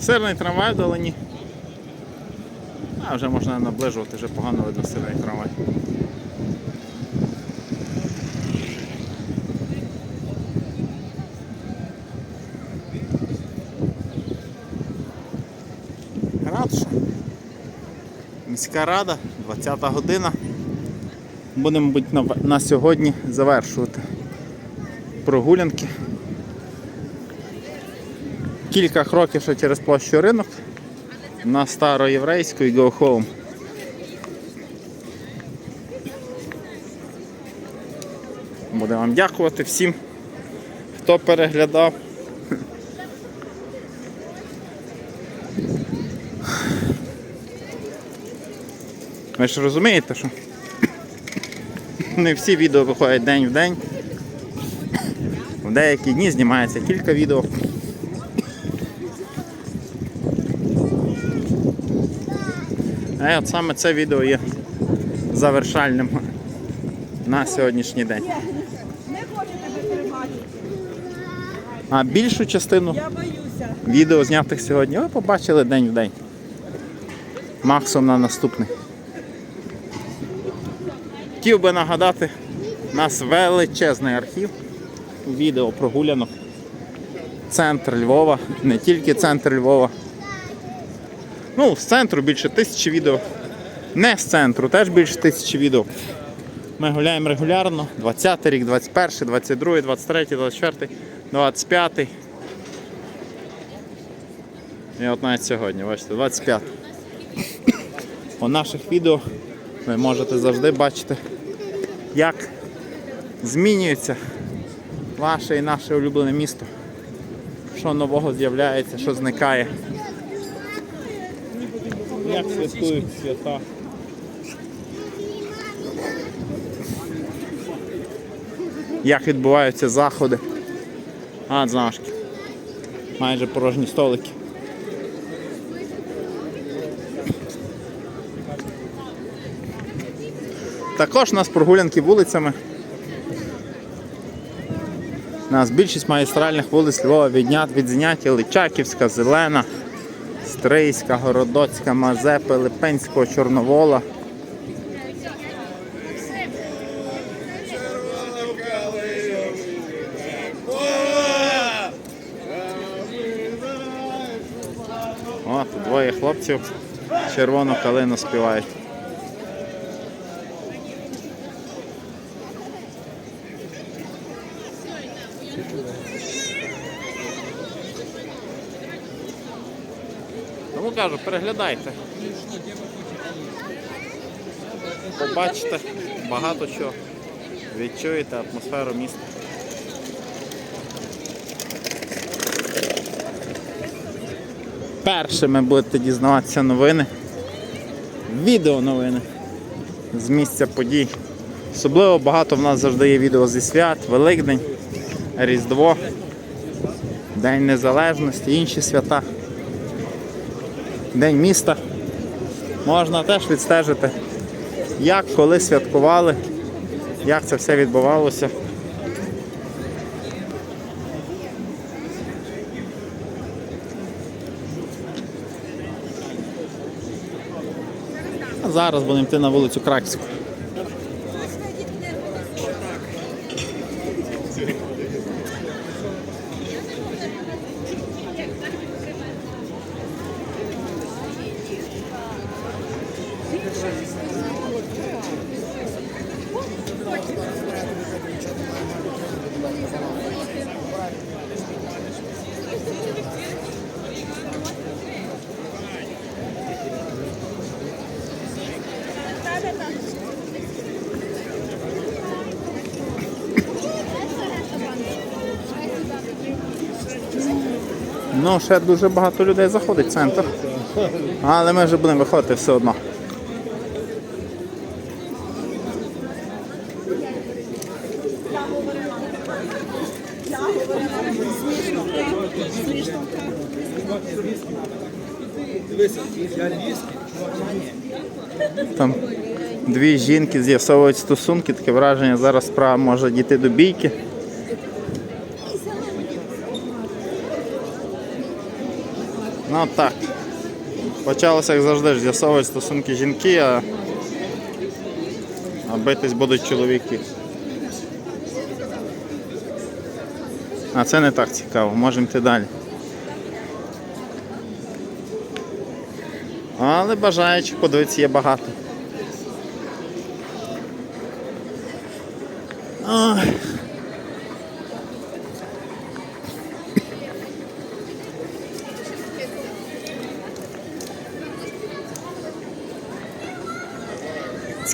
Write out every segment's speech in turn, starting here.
Сирний трамвай вдалині. А вже можна наближувати, вже погано видно сирний трамвай. Ратуша. Міська рада, 20 та година. Будемо, мабуть, на, сьогодні завершувати прогулянки. Кілька кроків ще через площу ринок на староєврейську і go home. Будемо вам дякувати всім, хто переглядав. Ви ж розумієте, що не всі відео виходять день в день. В деякі дні знімається кілька відео. А от саме це відео є завершальним на сьогоднішній день. А більшу частину відео знятих сьогодні ви побачили день в день. Максимум на наступний. Хотів би нагадати, у нас величезний архів відео прогулянок. Центр Львова, не тільки центр Львова. Ну, з центру більше тисячі відео. Не з центру, теж більше тисячі відео. Ми гуляємо регулярно. 20 рік, 21, 22, 23, 24, 25. І от навіть сьогодні, бачите, 25. У наших відео ви можете завжди бачити, як змінюється ваше і наше улюблене місто. Що нового з'являється, що зникає. Як святкують свята. Як відбуваються заходи. А, знашки. Майже порожні столики. Також у нас прогулянки вулицями. У нас більшість магістральних вулиць Львова віднят від зняття Личаківська, Зелена, Стрийська, Городоцька, Мазепи, Липенського, Чорновола. О, двоє хлопців червону калину співають. Кажу, переглядайте. Побачите багато чого. Відчуєте атмосферу міста. Першими будете дізнаватися новини. Відео новини з місця подій. Особливо багато в нас завжди є відео зі свят, Великдень, Різдво, День Незалежності, інші свята. День міста. Можна теж відстежити, як коли святкували, як це все відбувалося. Зараз будемо йти на вулицю Краківську. Ну, ще дуже багато людей заходить в центр. Але ми вже будемо виходити все одно. Там дві жінки з'ясовують стосунки, таке враження, зараз справа може дійти до бійки. Ну так. Почалося, як завжди, ж з'ясовувати стосунки жінки, а, а битись будуть чоловіки. А це не так цікаво, можемо йти далі. Але бажаючих подивитися є багато.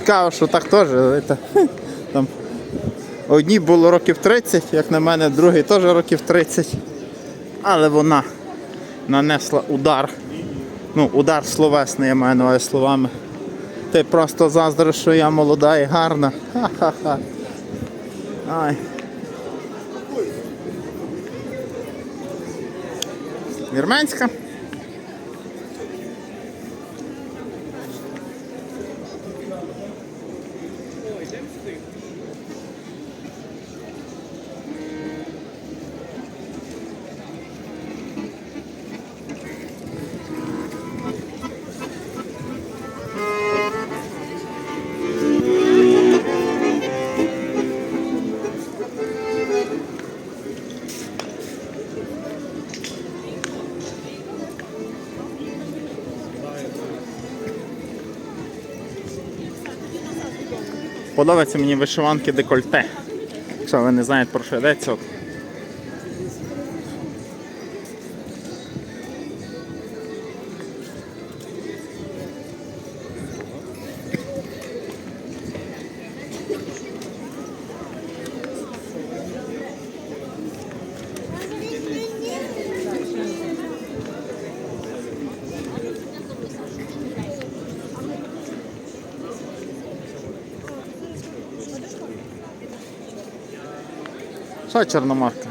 Цікаво, що так теж. це, Там, одній було років 30, як на мене, другий теж років 30. Але вона нанесла удар. Ну, удар словесний, я маю увазі словами. Ти просто заздриш, що я молода і гарна. Ха-ха-ха. Ай. Вірменська. Подобаються мені вишиванки декольте. Якщо ви не знаєте про що йдеться. От. Що чорноморка?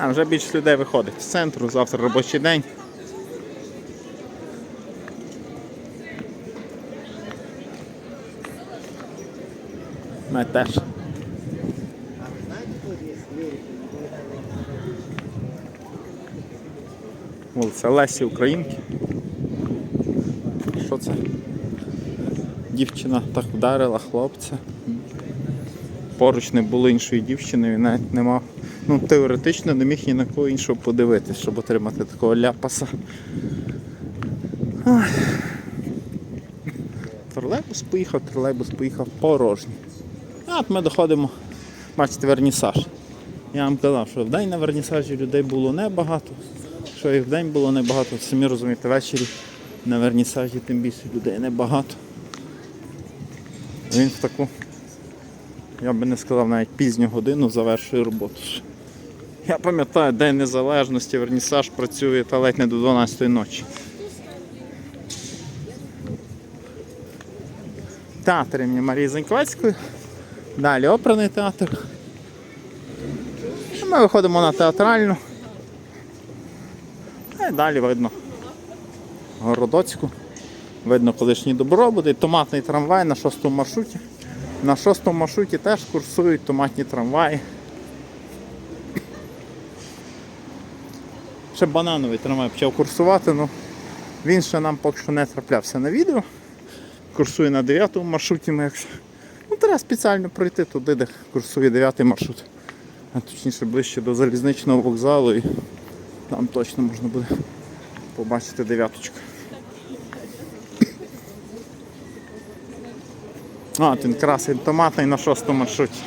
А, вже більше людей виходить з центру, завтра робочий день. Ми теж. Вулиця Лесі Українки. Що це? Дівчина так вдарила хлопця. Поруч не було іншої дівчини, він навіть не мав. Ну, теоретично не міг ні на кого іншого подивитись, щоб отримати такого ляпаса. Тролейбус поїхав, тролейбус поїхав порожній. А от ми доходимо, бачите, вернісаж. Я вам казав, що в день на вернісажі людей було небагато. Що і в день було небагато, самі розумієте, ввечері на вернісажі тим більше людей небагато. Він в таку, я би не сказав, навіть пізню годину завершує роботу. Я пам'ятаю, День Незалежності, вернісаж працює та ледь не до 12 ночі. Театр імені Марії Заньковецької. Далі оперний театр. Ми виходимо на театральну. А й далі видно Городоцьку. Видно колишній добробут і томатний трамвай на шостому маршруті. На шостому маршруті теж курсують томатні трамваї. Ще банановий трамвай почав курсувати, але він ще нам поки що не траплявся на відео. Курсує на 9 маршруті. Ми якщо... Ну, треба спеціально пройти туди, де курсує 9 маршрут. А точніше ближче до залізничного вокзалу і там точно можна буде побачити дев'яточку. А, він красить томатний на шостому маршруті.